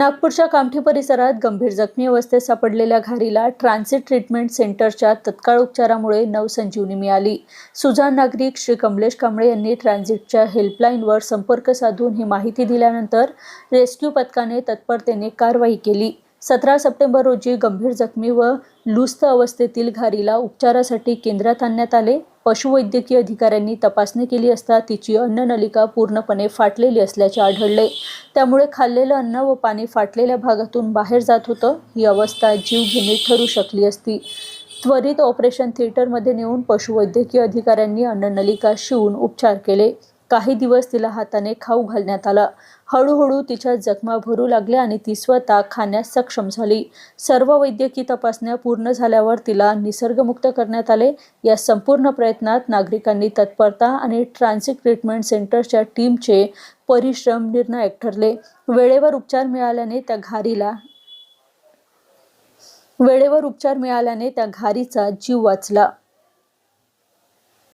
नागपूरच्या कामठी परिसरात गंभीर जखमी अवस्थेत सापडलेल्या घारीला ट्रान्झिट ट्रीटमेंट सेंटरच्या तत्काळ उपचारामुळे नवसंजीवनी मिळाली. सुजाण नागरिक श्री कमलेश कांबळे यांनी ट्रान्झिटच्या हेल्पलाईनवर संपर्क साधून ही माहिती दिल्यानंतर रेस्क्यू पथकाने तत्परतेने कारवाई केली. सतरा सप्टेंबर रोजी गंभीर जखमी व लुस्त अवस्थेतील घारीला उपचारासाठी केंद्रात आणण्यात आले. पशुवैद्यकीय अधिकाऱ्यांनी तपासणी केली असता तिची अन्ननलिका पूर्णपणे फाटलेली असल्याचे आढळले. त्यामुळे खाल्लेलं अन्न व पाणी फाटलेल्या भागातून बाहेर जात होतं ही अवस्था जीवघेणी ठरू शकली असती. त्वरित ऑपरेशन थिएटरमध्ये नेऊन पशुवैद्यकीय अधिकाऱ्यांनी अन्ननलिका शिवून उपचार केले. काही दिवस तिला हाताने खाऊ घालण्यात आला. हळूहळू तिच्या जखमा भरू लागल्या आणि ती स्वतः खाण्यास सक्षम झाली. सर्व वैद्यकीय तपासण्या पूर्ण झाल्यावर तिला निसर्गमुक्त करण्यात आले. या संपूर्ण प्रयत्नात नागरिकांनी तत्परता आणि ट्रान्झिट ट्रीटमेंट सेंटरच्या टीमचे परिश्रम निर्णायक ठरले. वेळेवर उपचार मिळाल्याने त्या घारीला वेळेवर उपचार मिळाल्याने त्या घारीचा जीव वाचला.